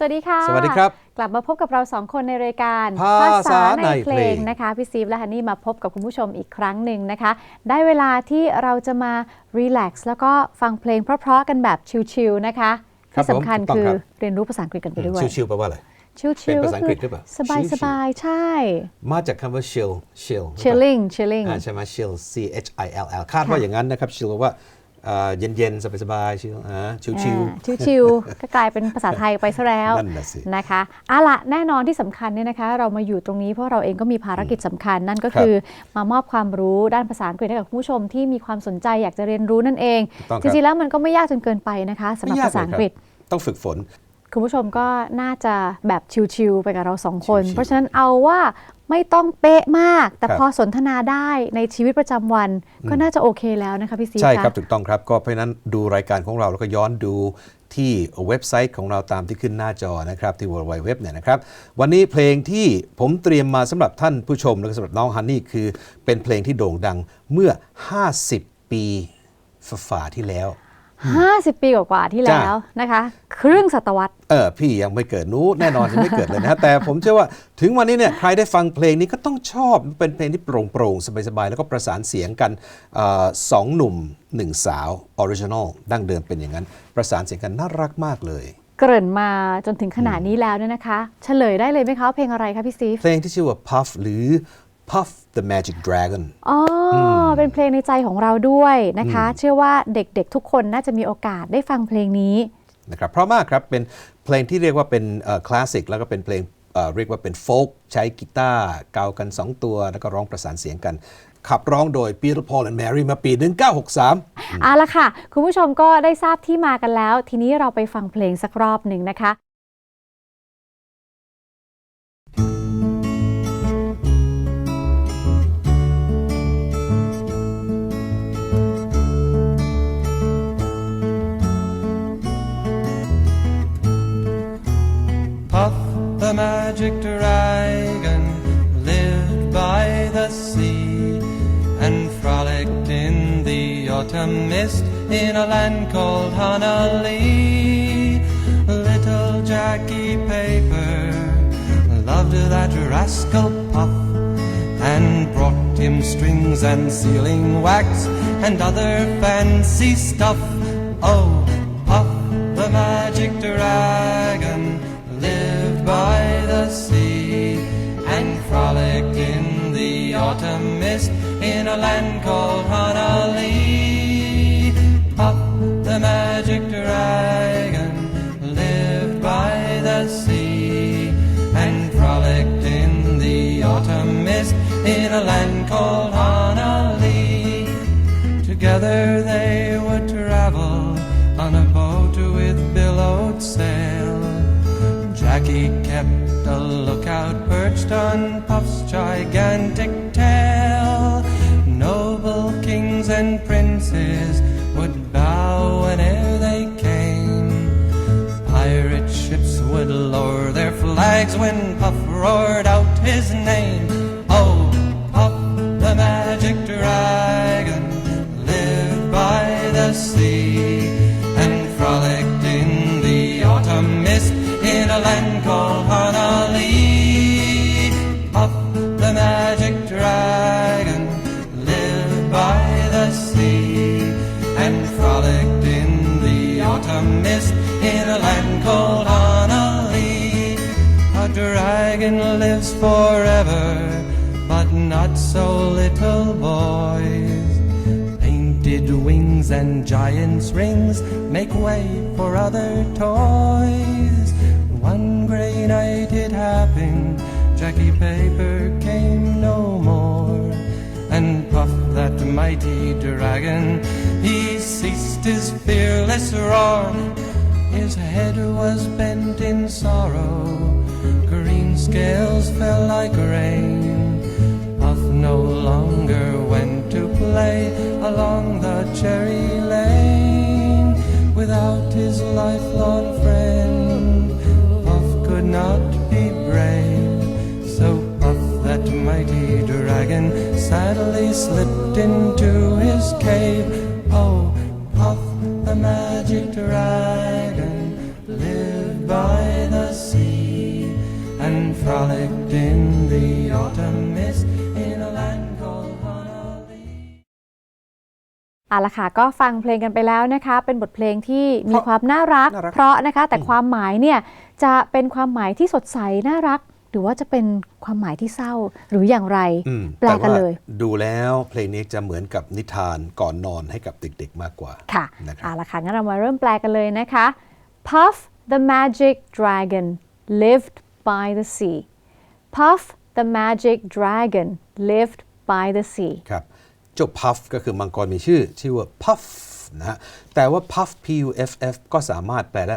สวัสดีค่ะ สวัสดีครับ กลับมาพบกับเราสองคนในรายการภาษาในเพลงนะคะพี่ซีฟและฮันนี่มาพบกับคุณผู้ชมอีกครั้งหนึ่งนะคะ ได้เวลาที่เราจะมารีแลกซ์แล้วก็ฟังเพลงเพราะๆกันแบบชิลๆนะคะครับที่สำคัญผมถูกต้องคือครับเรียนรู้ภาษาอังกฤษกันไปด้วยชิวๆแปลว่าอะไรชิลเป็นๆภาษาอังกฤษหรือเปล่าสบายชิสลๆบายๆใช่ มาจากคำว่า chill chill หรือเปล่า chilling chilling อ่าใช่ไหม chill c h i l l คาดว่าอย่างนั้นนะครับ chill แปลว่า เอ่อเย็นๆ สบายๆ chill อ่าชิวอ่าชิวๆ ก็กลายเป็นภาษาไทยไปซะแล้วนั่นน่ะสินะคะเอาละแน่นอนที่สำคัญเนี่ยนะคะ เรามาอยู่ตรงนี้เพราะเราเองก็มีภารกิจสำคัญ นั่นก็คือมามอบความรู้ด้านภาษาอังกฤษให้กับคุณผู้ชมที่มีความสนใจอยากจะเรียนรู้นั่นเองถูกต้องจครับริงๆ แล้วมันก็ไม่ยากจนเกินไปนะคะสำหรับไม่ยากภาษาอังกฤษเลยครับต้องฝึกฝนคุณผู้ชมก็น่าจะแบบชิวๆไปกับเราสองคนชิวๆเพราะฉะนั้นเอาว่า ไม่ต้องเป๊ะมาก แต่ครับพอสนทนาได้ในชีวิตประจำวัน ก็น่าจะโอเคแล้วนะคะพี่ซีใช่ครับะถูกต้องครับก็เพราะฉะนั้นดูรายการของเราแล้วก็ย้อนดูที่เว็บไซต์ของเราตามที่ขึ้นหน้าจอนะครับที่ w w w เนี่ยนะครับวันนี้เพลงที่ผมเตรียมมาสำหรับท่านผู้ชมและก็สำหรับน้องฮันนี่คือเป็นเพลงที่โด่งดังเมื่อ 50 ปีฝ่าๆที่แล้ว 50 ปีกว่าๆที่แล้วนะคะ ครึ่งศตวรรษเออพี่ยังไม่เกิดนู้แน่นอนยังไม่เกิดเลยนะฮะแต่ผมเชื่อว่าถึงวันนี้เนี่ยใครได้ฟังเพลงนี้ก็ต้องชอบเป็นเพลงที่โปร่งโปร่งๆสบายๆ แล้วก็ประสานเสียงกันเออสองหนุ่มหนึ่งสาวออริจินอลดั้งเดิมเป็นอย่างนั้น ประสานเสียงกันน่ารักมากเลย เกริ่นมาจนถึงขนาดนี้แล้วเนี่ยนะคะ เฉลยได้เลยไหมคะว่าเพลงอะไรคะพี่ซีฟเพลงที่ชื่อว่า Puff หรือ Puff the Magic Dragon อ๋ออเป็นเพลงในใจของเราด้วยนะคะ เชื่อว่าเด็กๆทุกคนน่าจะมีโอกาสได้ฟังเพลงนี้นะครับเพราะมากครับ เป็นเพลงที่เรียกว่าเป็นคลาสสิกแล้วก็เป็นเพลงเอ่อเรียกว่าเป็นโฟล์กใช้กีตาร์เกากัน 2 ตัว แล้วก็ร้องประสานเสียงกัน ขับร้องโดย Peter Paul and Mary มาปี 1963เอาละค่ะ คุณผู้ชมก็ได้ทราบที่มากันแล้ว ทีนี้เราไปฟังเพลงสักรอบหนึ่งนะคะ the magic dragon lived by the sea and frolicked in the autumn mist in a land called Honolulu. Little Jackie Paper loved that rascal Puff and brought him strings and sealing wax and other fancy stuff. Oh, Puff the magic dragon autumn mist in a land called Honolulu. Puff the magic dragon lived by the sea and frolicked in the autumn mist in a land called Honolulu. Together they would travel on a boat with billowed sail. Jackie kept a lookout perched on a land called Honolly. A dragon lives forever, but not so little boys. Painted wings and giant's rings make way for other toys. One gray night it happened, Jackie Paper came no more. And Puff, that mighty dragon, he ceased his fearless roar. His head was bent in sorrow, green scales fell like rain. Puff no longer went to play along the cherry lane without his lifelong friend. Puff could not be brave, so Puff, that mighty dragon, sadly slipped into his cave. Oh, magic dragon, lived by the sea and frolicked in the autumn mist in a land called Honolulu. เอาละค่ะก็ฟังเพลงกันไปแล้วนะคะ เป็นบทเพลงที่มีความน่ารัก น่ารัก เพราะนะคะแต่ความหมายเนี่ยจะเป็นความหมายที่สดใสน่ารัก หรือว่าจะเป็นความหมายที่เศร้าหรืออย่างไร อืมแปลกันต่ว่าเลยดูแล้วเพลงนี้จะเหมือนกับนิทานก่อนนอนให้กับเด็กๆมากกว่า ค่ะนะครับ เอาละค่ะ งั้นเรามาเริ่มแปลกันเลยนะคะ Puff the magic dragon lived by the sea Puff the magic dragon lived by the sea ครับเจ้า puff ก็คือมังกรมีชื่อ ชื่อว่า puff นะฮะแต่ว่า puff p u f f ก็สามารถแปลได้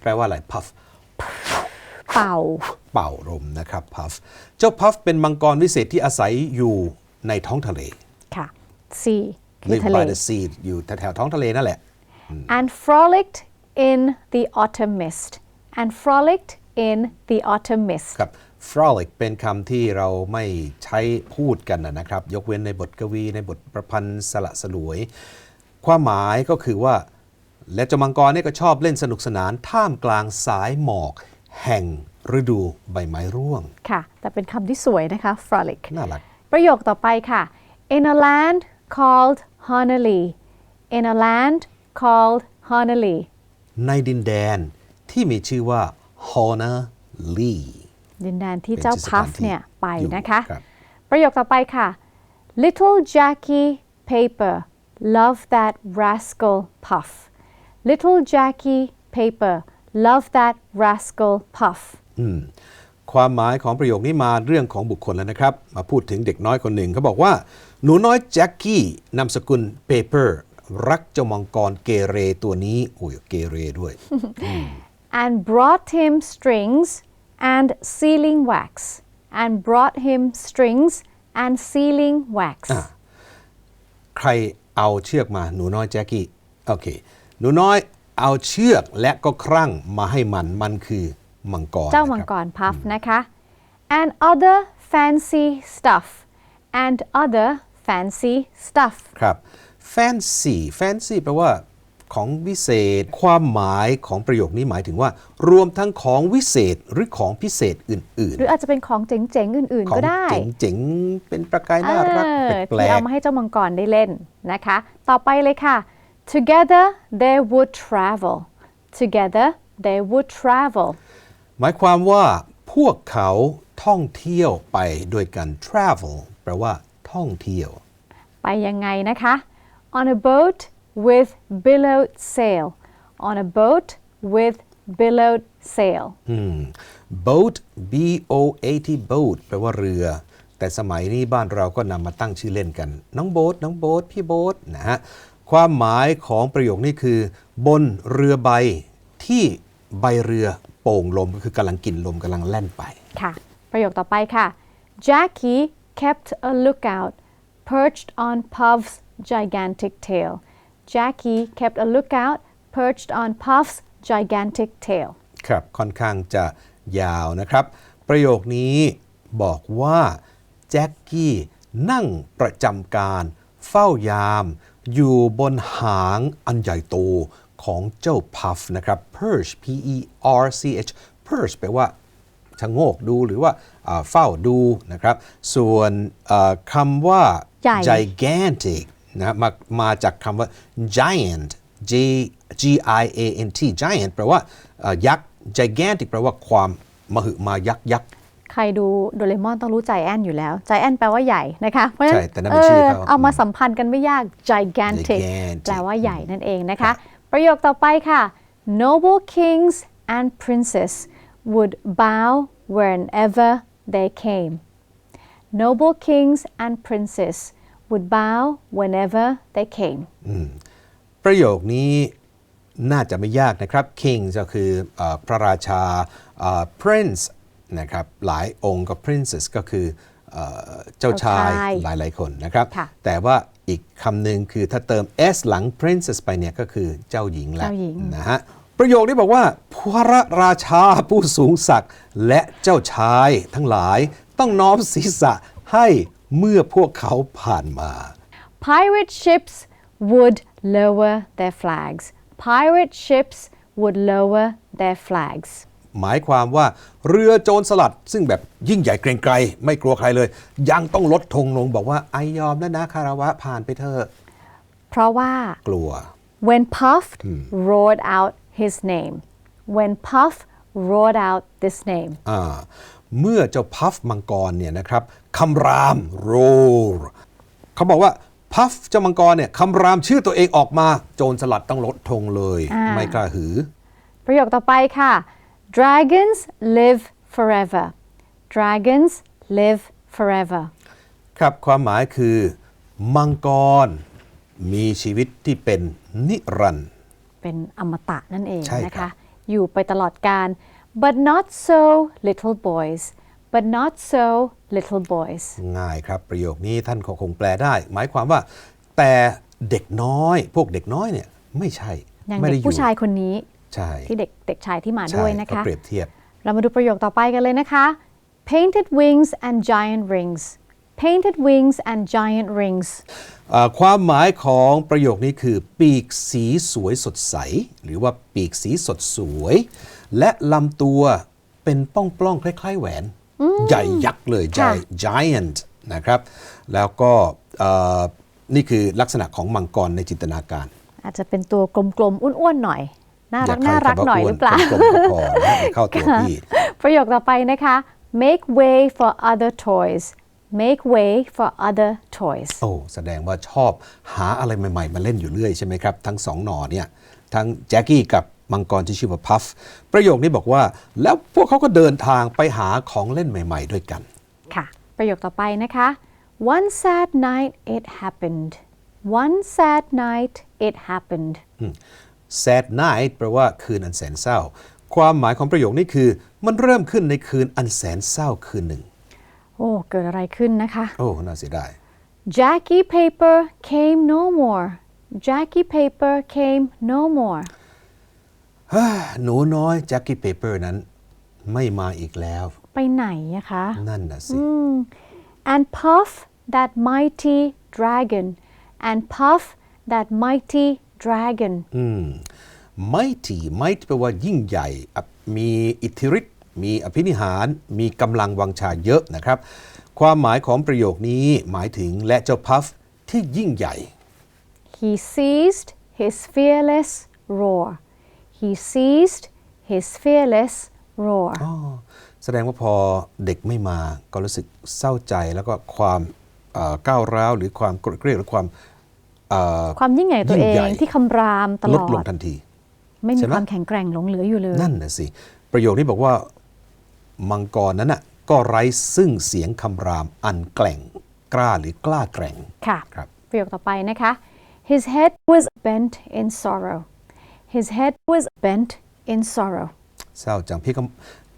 แปลว่าอะไร puff เป่า เป่าลมนะครับ puff เจ้า puff เป็นมังกรวิเศษที่อาศัยอยู่ในท้องทะเลค่ะ sea คือ live ทะเล by the sea อยู่แถวๆท้องทะเลนั่นแหละ and frolicked in the autumn mist and frolicked in the autumn mist ครับ frolic เป็นคำที่เราไม่ใช้พูดกันนะนะครับ ยกเว้นในบทกวีในบทประพันธ์สละสลวย ความหมายก็คือว่า และเจ้ามังกรเนี่ยก็ชอบเล่นสนุกสนานท่ามกลางสายหมอก แห่ง ฤดูใบไม้ร่วง ค่ะ แต่เป็นคำที่สวยนะคะ frolic น่ารัก ประโยคต่อไปค่ะ in a land called Honolulu in a land called Honolulu ในดินแดนที่มีชื่อว่า Honolulu ดินแดนที่เป็นเจ้าที่สถานพัฟที่เนี่ยไปอยู่นะคะครับประโยคต่อไปค่ะ little Jackie paper love that rascal puff little Jackie paper love that rascal puff อืม ความหมายของประโยคนี้มาเรื่องของบุคคลแล้วนะครับ มาพูดถึงเด็กน้อยคนหนึ่งเขาบอกว่า หนูน้อยแจ็คกี้นามสกุลเปเปอร์รักเจ้ามังกรเกเรตัวนี้โอ้ยเกเรด้วย and brought him strings and sealing wax and brought him strings and sealing wax ใครเอาเชือกมาหนูน้อยแจ็คกี้โอเคหนูน้อยเอาเชือกและก็ครั่งมาให้มันมันคือ มังกรเจ้านะครับมังกรพัฟนะคะ and other fancy stuff and other fancy stuff ครับ fancy fancy แปลว่าของวิเศษ ความหมายของประโยคนี้หมายถึงว่า รวมทั้งของวิเศษหรือของพิเศษอื่นหรืออาจจะเป็นของเจ๋งๆ อื่นๆขๆองก็ได้เจ๋งๆ เป็นประกายน่ารักเออแปลที่เอากมาให้เจ้ามังกรได้เล่นนะคะ ต่อไปเลยค่ะ together they would travel together they would travel ๆ หมายความว่าพวกเขาท่องเที่ยวไปด้วยกัน travel แปลว่าท่องเที่ยว ไปยังไงนะคะ on a boat with billowed sail on a boat with billowed sail boat b o a t boat แปลว่าเรือ แต่สมัยนี้บ้านเราก็นำมาตั้งชื่อเล่นกัน น้องโบ๊ทน้องโบ๊ทพี่โบ๊ทนะฮะ ความหมายของประโยคนี้คือ บนเรือใบที่ใบเรือ โป่งลมก็คือกำลังกินลมกำลังแล่นไป ค่ะ ประโยคต่อไปค่ะ Jackie kept a lookout perched on Puff's gigantic tail Jackie kept a lookout perched on Puff's gigantic tail ครับ ค่อนข้างจะยาวนะครับ ประโยคนี้บอกว่าแจ็คกี้นั่งประจำการ เฝ้ายาม อยู่บนหางอันใหญ่โต ของเจ้าพัฟนะครับ perch p e r c h perch แปลว่าชะโงกดูหรือว่าอ่าเฝ้าดูนะครับ ส่วนอ่าคำว่าใหญ่ gigantic นะมามาจากคำว่า giant G G I A N T giant แปลว่าเอ่อยักษ์ gigantic แปลว่าความมหึมายักษ์ยักษ์ใครดูโดเรมอนต้องรู้ใจแอนอยู่แล้วใจแอนแปลว่าใหญ่นะคะเพราะฉะนั้ใช่นแต่นั่นเป็นชื่อเขาเอามาสัมพันธ์กันไม่ยาก gigantic Gigantic แปลว่าใหญ่นั่นเองนะคะ ประโยคต่อไปค่ะ noble kings and princes would bow wherever they came noble kings and princes would bow whenever they came ประโยคนี้น่าจะไม่ยากนะครับ king ก็คือเออพระราชาเอ่อ prince นะครับหลายองค์กับ princess ก็คือเอ่อเจ้าชายเจ้าชายหลายๆคนนะครับค่ะแต่ว่า อีกคำหนึ่งคือถ้าเติม s หลัง princess ไปเนี่ยก็คือเจ้าหญิงแล้วเจ้าหญิง นะฮะประโยคนี้บอกว่า พระราชาผู้สูงศักดิ์และเจ้าชายทั้งหลายต้องน้อมศีรษะให้เมื่อพวกเขาผ่านมา Pirate ships would lower their flags. Pirate ships would lower their flags. หมายความว่าเรือโจรสลัด ซึ่งแบบยิ่งใหญ่เกรงไกรไม่กลัวใครเลย ยังต้องลดธงลงบอกว่าไอยอมแล้วนะคาราวะผ่านไปเถอะเพราะว่ากลัว when Puff roared out his name, when Puff roared out this name, อ่าเมื่อเจ้าพัฟมังกรเนี่ยนะครับคำรามโรเขาบอกว่าพัฟเจ้ามังกรเนี่ยคำรามชื่อตัวเองออกมา โจรสลัดต้องลดธงเลยอ่าไม่กล้าหือ ประโยคต่อไปค่ะ Dragons live forever. Dragons live forever. ครับความหมายคือ มังกร มีชีวิตที่เป็นนิรันดร์เป็นอมตะนั่นเองใช่นะครัคะบอยู่ไปตลอดการ but not so little boys but not so little boys ง่ายครับ ประโยคนี้ท่านคงแปลได้ หมายความว่า แต่เด็กน้อย พวกเด็กน้อยเนี่ย ไม่ใช่อย่างไม่เด็ได้กอยู่ผู้ชายคนนี้ ใช่ที่เด็กเด็กชายที่มาใช่ด้วยนะคะก็เปรียบเทียบ เรามาดูประโยคต่อไปกันเลยนะคะ painted wings and giant rings painted wings and giant rings อ่าความหมายของประโยคนี้คือ ปีกสีสวยสดใส หรือว่าปีกสีสดสวย และลำตัวเป็นป้องปล้องๆคล้ายๆแหวน ใหญ่ยักษ์เลยค่ะ gi- giant นะครับ แล้วก็เอ่อนี่คือลักษณะของมังกรในจินตนาการ อาจจะเป็นตัวกลมๆ อ้วนๆ หน่อย น่ารักอย่น่ารักใคำว่หน่อยวหรือเปล่ากลมๆก็พอนะเดี๋ยวเข้าตัวพี่ประโยคต่อไปนะคะ make way for other toys make way for other toys โอ้แสดงว่าชอบหาอะไรใหม่ๆ มาเล่นอยู่เรื่อยใช่ไหมครับ ทั้งสองหนอเนี่ย ทั้งแจ็คกี้กับมังกรที่ชื่อว่าพัฟประโยคนี้บอกว่า แล้วพวกเขาก็เดินทางไปหาของเล่นใหม่ ๆ ด้วยกัน ค่ะ ประโยคต่อไปนะคะ one sad night it happened one sad night it happened sad night แปลว่าคืนอันแสนเศร้า ความหมายของประโยคนี้คือ มันเริ่มขึ้นในคืนอันแสนเศร้าคืนหนึ่ง โอ้ เกิดอะไรขึ้นนะคะ โอ้ น่าเสียดาย Jackie Paper came no more Jackie Paper came no more หนูน้อยแจ็คกี้เปเปอร์นั้น ไม่มาอีกแล้ว ไปไหนอะคะ นั่นน่ะสิ and Puff that mighty dragon and Puff that mighty dragon อืม mighty might แปลว่ายิ่งใหญ่อะมีอิทธิฤทธิ์ มีอภินิหาร มีกำลังวังชาเยอะนะครับ ความหมายของประโยคนี้หมายถึงและเจ้าพัฟที่ยิ่งใหญ่ he seized his fearless roar he seized his fearless roar อ๋อแสดงว่าพอเด็กไม่มาก็รู้สึกเศร้าใจแล้วก็ความเอ่อก้าวร้าวหรือความโกรธเกลียดหรือความเอ่อ ความยิ่งใหญ่ตัวเอยิ่งใหญ่งที่คำรามตลลดอลงดทันที ไม่ใช่มีไหมความแข็งแกร่งหลงเหลืออยู่เลย นั่นนะสิ ประโยคนี้บอกว่ามังกรนั้นน่ะก็ไร้ซึ่งเสียงคำรามอันแกล่งกล้าหรือกล้าแกร่งค่ะครับประโยคต่อไปนะคะ his head was bent in sorrow his head was bent in sorrow เศร้าจังพี่ก็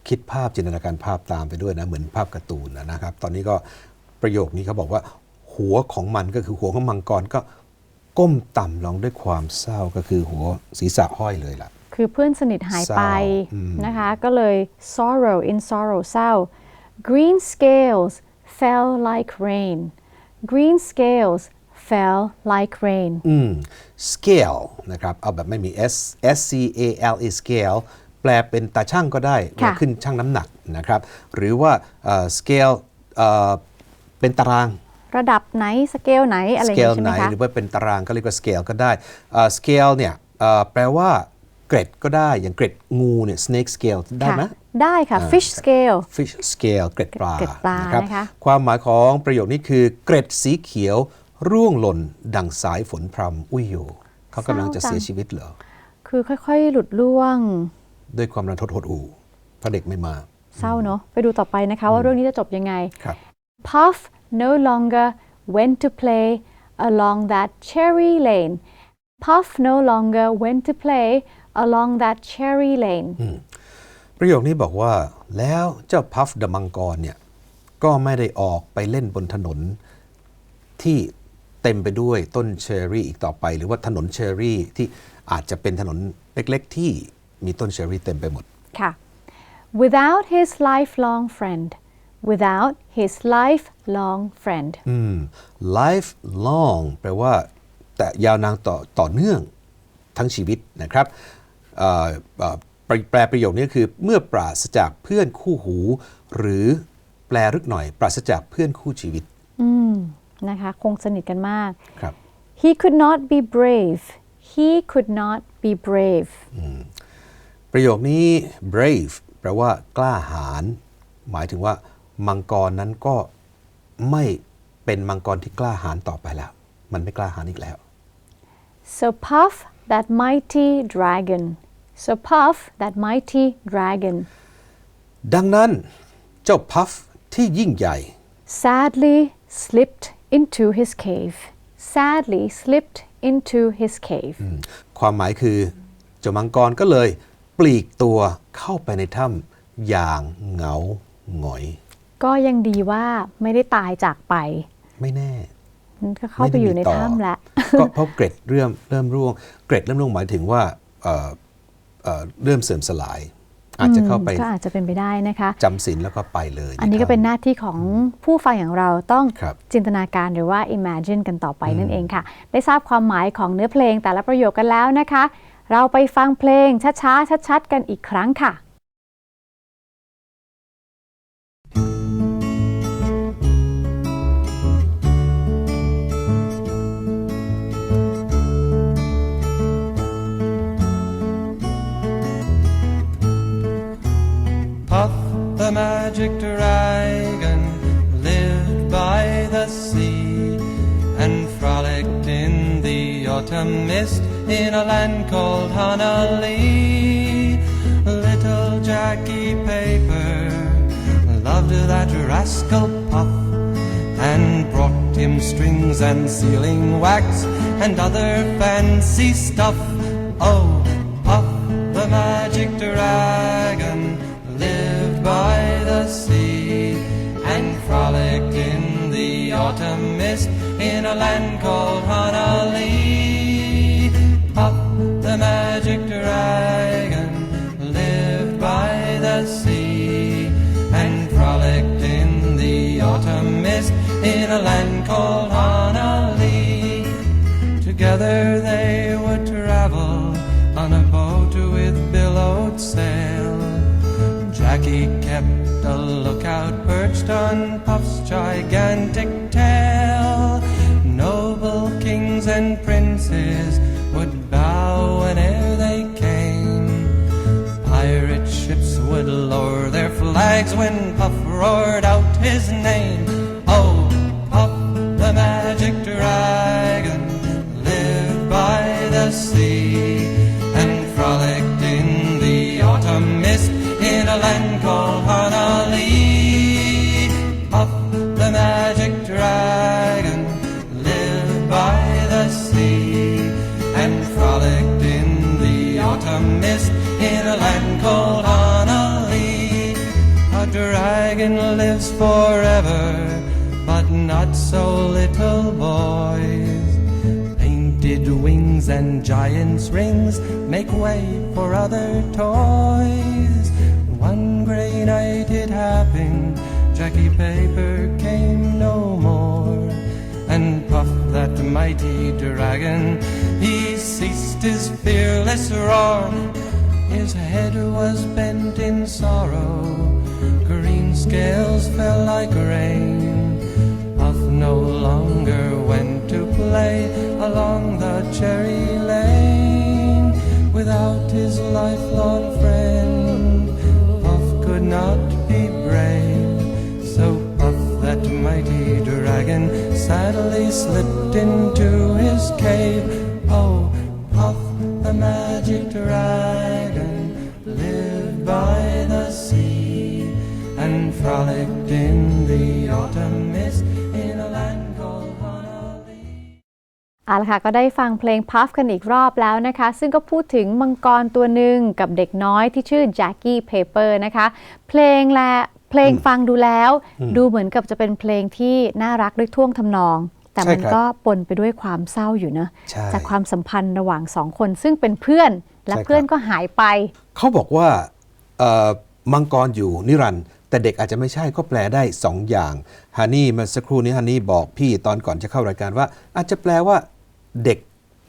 คิดภาพจินตนาการภาพตามไปด้วยนะเหมือนภาพการ์ตูนนะนะครับ ตอนนี้ก็ประโยคนี้เขาบอกว่า หัวของมันก็คือหัวของมังกรก็ ก้มต่ำลงด้วยความเศร้าก็คือหัวศีรษะห้อยเลยล่ะ คือเพื่อนสนิทหายไปเศร้าอืมนะคะ ก็เลย sorrow in sorrow เศร้า green scales fell like rain green scales fell like rain อืม scale นะครับ เอาแบบไม่มี s s c a l e scale แปลเป็นตาช่างก็ได้ค่ะขึ้นช่างน้ำหนักนะครับ หรือว่าเอ่อ scale เอ่อเป็นตาราง ระดับไหนสเกลไหนอะไรอย่าง scale นี้ใช่ไหไหนมคะหรือว่าเป็นตารางก็เรียกว่า scale ก็ได้เอ่อ scale เนี่ยเอ่อแปลว่าเกร็ดก็ได้อย่างเกร็ดงูเนี่ย snake scale ได้ไหมค่ะได้ค่ะ fish scale fish scale เกร็ดปลาเกร็ดปลาครับนะคะความหมายของประโยคนี้คือเกร็ดสีเขียวร่วงหล่น ดังสายฝนพรำอุ้ยอยู่เขากำลังจะเสียชีวิตเหรอ คือค่อยๆ หลุดล่วง ด้วยความรันทดหดหู่เพราะเด็กไม่มา เศร้าเนอะไปดูต่อไปนะคะว่าเรื่องนี้จะจบยังไงครับ Puff no longer went to play along that cherry lane. Puff no longer went to play along that cherry lane. ประโยคนี้บอกว่า แล้วเจ้าพัฟเดอะมังกรเนี่ยก็ไม่ได้ออกไปเล่นบนถนน ที่เต็มไปด้วยต้นเชอร์รี่อีกต่อไป หรือว่าถนนเชอร์รี่ที่อาจจะเป็นถนนเล็กๆ ที่มีต้นเชอร์รี่เต็มไปหมดค่ะ Without his lifelong friend. Without his lifelong friend. อืม life long แปลว่า แต่ยาวนานต่อต่อเนื่องทั้งชีวิตนะครับเอ่อเอ่อแปลแปลประโยคนี้คือเมื่อปราศจากเพื่อนคู่หู หรือแปลรึกหน่อย ปราศจากเพื่อนคู่ชีวิตนะคะคงสนิทกันมากครับ He could not be brave. He could not be brave. ประโยคนี้ brave แปลว่ากล้าหาญหมายถึงว่า มังกรนั้นก็ไม่เป็นมังกรที่กล้าหาญต่อไปแล้ว มันไม่กล้าหาญอีกแล้ว So Puff, that mighty dragon. So Puff, that mighty dragon. ดังนั้นเจ้าพัฟที่ยิ่งใหญ่ sadly slipped into his cave. Sadly slipped into his cave. ความหมายคือเจ้ามังกรก็เลย ปลีกตัวเข้าไปในถ้ำอย่างเหงาหงอย ก็ยังดีว่าไม่ได้ตายจากไป ไม่แน่ก็เข้าไปอยู่ในม่ด้มีต่ถ้ำแล้วก็เพราะเกร็ดเริ่มเริ่มร่วง เกร็ดเริ่มร่วงหมายถึงว่าเอ่อเอ่อเริ่มเสื่อมสลาย อาจจะเข้าไปก็อาจจะเป็นไปได้นะคะจำศีลแล้วก็ไปเลย อันนี้ก็เป็นหใถ้น้าที่ของผู้ฟังอย่างเราต้องครับจินตนาการหรือว่า imagine กันต่อไปนั่นเองค่ะ ได้ทราบความหมายของเนื้อเพลงแต่ละประโยคกันแล้วนะคะ เราไปฟังเพลงช้าๆชัดๆกันอีกครั้งค่ะ the magic dragon lived by the sea and frolicked in the autumn mist in a land called Honolulu. Little Jackie Paper loved that rascal Puff and brought him strings and sealing wax and other fancy stuff. Oh, Puff the magic dragon lived by sea and frolicked in the autumn mist in a land called Honolulu. Puff the magic dragon lived by the sea and frolicked in the autumn mist in a land called Honolulu. Together they Jackie kept a lookout perched on Puff's gigantic tail. Noble kings and princes would bow whene'er they came. Pirate ships would lower their flags when Puff roared out his name. Oh, Puff the magic dragon lived by the sea and frolicked in the autumn mist in a land dragon lives forever, but not so little boys. Painted wings and giant's rings make way for other toys. One gray night it happened, Jackie Paper came no more. And Puff, that mighty dragon, he ceased his fearless roar. His head was bent in sorrow, scales fell like rain. Puff no longer went to play along the cherry lane. Without his lifelong friend. Puff could not be brave, so Puff, that mighty dragon, sadly slipped into his cave. Oh, Puff, the magic dragon, lived by frolicked in the autumn mist in a land called Honolulu. เอาละค่ะก็ได้ฟังเพลง Puff กันอีกรอบแล้วนะคะ ซึ่งก็พูดถึงมังกรตัวหนึ่งกับเด็กน้อยที่ชื่อ Jackie Paper นะคะ เพลงและเพลงฟังดูแล้ว ดูเหมือนกับจะเป็นเพลงที่น่ารักด้วยท่วงทำนอง แต่มันใช่ครับก็ปนไปด้วยความเศร้าอยู่นะใช่ จากความสัมพันธ์ระหว่างสองคนซึ่งเป็นเพื่อนและใช่ครับเพื่อนก็หายไป เขาบอกว่าเอ่อมังกรอยู่นิรันดร์ แต่เด็กอาจจะไม่ใช่ก็แปลได้สองอย่างฮันนี่เมื่อสักครู่นี้ฮันนี่บอกพี่ตอนก่อนจะเข้ารายการว่า อาจจะแปลว่าเด็ก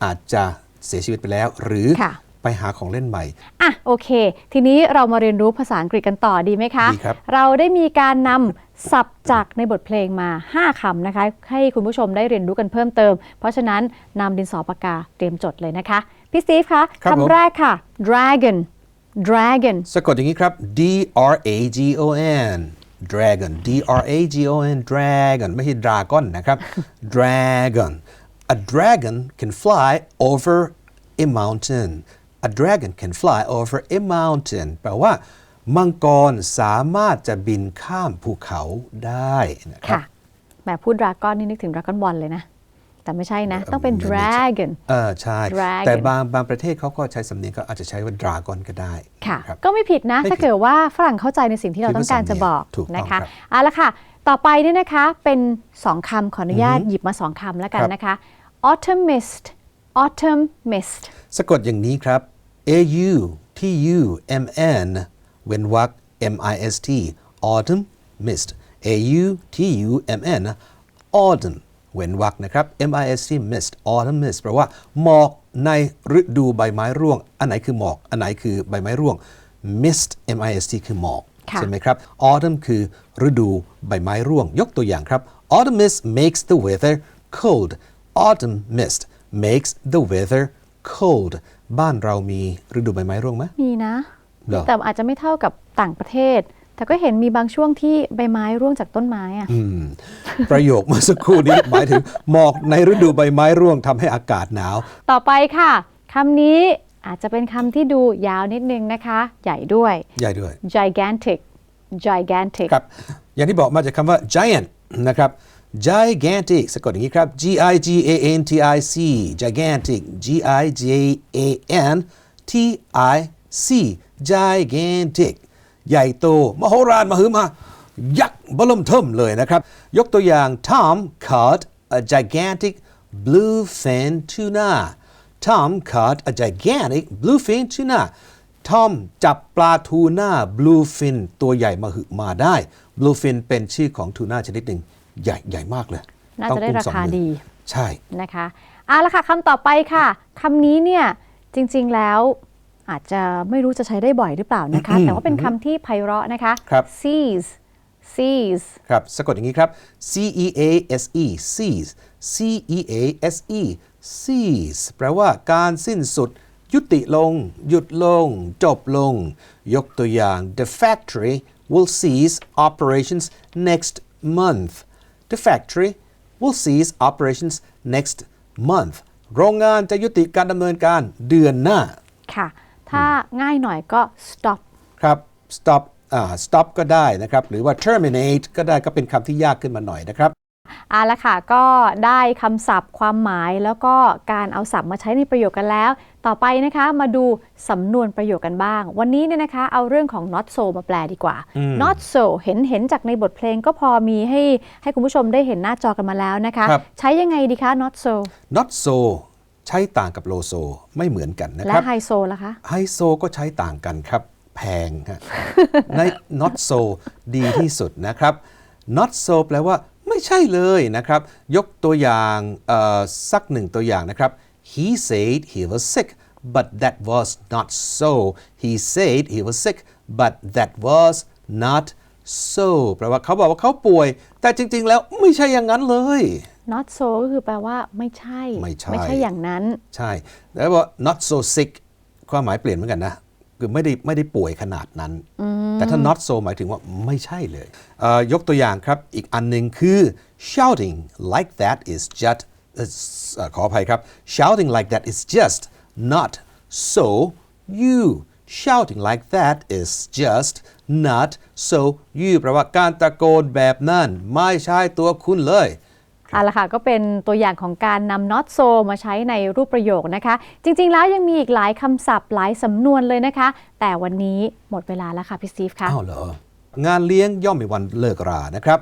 อาจจะเสียชีวิตไปแล้ว หรือค่ะไปหาของเล่นใหม่ อะโอเค ทีนี้เรามาเรียนรู้ภาษาอังกฤษกันต่อดีไหมคะดีครับเราได้มีการนำศัพท์จากในบทเพลงมา 5คำนะคะ ให้คุณผู้ชมได้เรียนรู้กันเพิ่มเติม เพราะฉะนั้นนำดินสอปากกาเตรียมจดเลยนะคะ พี่สตีฟคะครับผมคำแรกค่ะ dragon dragon สะกดอย่างนี้ครับ D R A G O N dragon D R A G O N dragon ไม่ใช่ dragon นะครับ dragon a dragon can fly over a mountain a dragon can fly over a mountain แปลว่า มังกรสามารถจะบินข้ามภูเขาได้นะครับค่ะแหมพูด dragon นี่นึกถึง dragon ball เลยนะ แต่ไม่ใช่นะ ต้องเป็นไม่ไม่ใช่ dragon เออใช่ Dragon แต่บางบางประเทศเขาก็ใช้สำเนียงก็อาจจะใช้ว่า dragon ก็ได้ค่ะครับก็ไม่ผิดนะไม่ผิดถ้าเกิดว่าฝรั่งเข้าใจในสิ่งที่เราคิดว่าต้องการจะบอกสำเนียงถูกต้องนะคะครับเอาละค่ะ ต่อไปเนี่ยนะคะเป็นสองคำขออนุญาตหยิบมาสองคำแล้วกันครับนะคะ autumn mist autumn mist สะกดอย่างนี้ครับ A U T U M N เว้นวรรค M I S T autumn mist A U T U M N autumn เว้นวรรคนะครับ M I S T mist autumn mist แปลว่าหมอกในฤดูใบไม้ร่วง อันไหนคือหมอก อันไหนคือใบไม้ร่วง mist M I S T คือหมอกค่ะใช่ไหมครับ autumn คือฤดูใบไม้ร่วง ยกตัวอย่างครับ autumn mist makes the weather cold autumn mist makes the weather cold บ้านเรามีฤดูใบไม้ร่วงไหมมีนะเหรอแต่อาจจะไม่เท่ากับต่างประเทศ แต่ก็เห็นมีบางช่วงที่ใบไม้ร่วงจากต้นไม้อะอืมประโยคเมื่อสักครู่นี้หมายถึงหมอกในฤดูใบไม้ร่วงทำให้อากาศหนาว ต่อไปค่ะคำนี้อาจจะเป็นคำที่ดูยาวนิดนึงนะคะ ใหญ่ด้วย ใหญ่ด้วย gigantic gigantic ครับ อย่างที่บอกมาจากคำว่า giant นะครับ gigantic สะกดอย่างนี้ครับ G I G A N T I C gigantic G I G A N T I C gigantic ใหญ่โต มโหฬารมหึมา ยักษ์เบล่มเทิมเลยนะครับ ยกตัวอย่าง Tom caught a gigantic bluefin tuna Tom caught a gigantic bluefin tuna ทอมจับปลาทูน่า bluefin ตัวใหญ่มาหึมาได้ bluefin เป็นชื่อของทูน่าชนิดหนึ่งใหญ่ใหญ่มากเลย น่าต้องจะได้อุ้มราสองคามือดี ใช่นะคะเอาละค่ะคำต่อไปค่ะคำนี้เนี่ยจริง ๆแล้ว อาจจะไม่รู้จะใช้ได้บ่อยหรือเปล่านะคะ แต่ว่าเป็นคำที่ไพเราะนะคะ ครับ seize seize ครับสะกดอย่างนี้ครับ C E A S E seize C E A S E seize แปลว่าการสิ้นสุด ยุติลง หยุดลง จบลง ยกตัวอย่าง The factory will cease operations next month The factory will cease operations next month โรงงานจะยุติการดำเนินการเดือนหน้า ค่ะ ถ้าง่ายหน่อยก็ stop ครับ stop อ่า stop ก็ได้นะครับ หรือว่า terminate ก็ได้ก็เป็นคำที่ยากขึ้นมาหน่อยนะครับเอาละค่ะ ก็ได้คำศัพท์ความหมายแล้วก็การเอาศัพท์มาใช้ในประโยคกันแล้ว ต่อไปนะคะมาดูสำนวนประโยคกันบ้าง วันนี้เนี่ยนะคะ เอาเรื่องของ not so มาแปลดีกว่า not so เห็นเห็นจากในบทเพลงก็พอมีให้ให้คุณผู้ชมได้เห็นหน้าจอกันมาแล้วนะคะครับใช้ยังไงดีคะ not so not so ใช้ต่างกับ low so ไม่เหมือนกันนะและครับ high so ล่ะคะ ไฮโซก็ใช้ต่างกันครับ แพงฮะใน not so ดีที่สุดนะครับ not so แปลว่าไม่ใช่เลยนะครับ ยกตัวอย่างเอ่อสักหนึ่งตัวอย่างนะครับ he said he was sick but that was not so he said he was sick but that was not so แปลว่าเขาบอกว่าเขาป่วย แต่จริง ๆ แล้วไม่ใช่อย่างนั้นเลย not so ก็คือแปลว่าไม่ใช่ ไม่ใช่ ไม่ใช่อย่างนั้น ใช่ แล้วบอก not so sick ความหมายเปลี่ยนเหมือนกันนะ คือไม่ได้ไม่ได้ป่วยขนาดนั้น แต่ถ้า not so หมายถึงว่าไม่ใช่เลยเอ่อยกตัวอย่างครับ อีกอันหนึ่งคือ shouting like that is just เอ่อเอ่อขออภัยครับ shouting like that is just not so you shouting like that is just not so you แปลว่าการตะโกนแบบนั้น ไม่ใช่ตัวคุณเลย เอาละค่ะก็เป็นตัวอย่างของการนำ not so มาใช้ในรูปประโยคนะคะ จริง ๆ แล้วยังมีอีกหลายคำศัพท์หลายสำนวนเลยนะคะ แต่วันนี้หมดเวลาแล้วค่ะพี่สตีฟค่ะอ้าวเหรองานเลี้ยงย่อมมีวันเลิกรานะครับ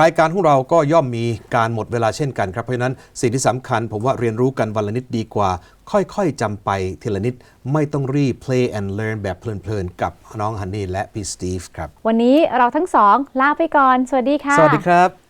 รายการของเราก็ย่อมมีการหมดเวลาเช่นกันครับ เพราะฉะนั้นสิ่งที่สำคัญผมว่าเรียนรู้กันวันละนิดดีกว่า ค่อยๆจำไปทีละนิด ไม่ต้องรีบ play and learn แบบเพลินๆ กับน้องฮันนี่และพี่สตีฟครับ วันนี้เราทั้งสองลาไปก่อน สวัสดีค่ะ สวัสดีครับ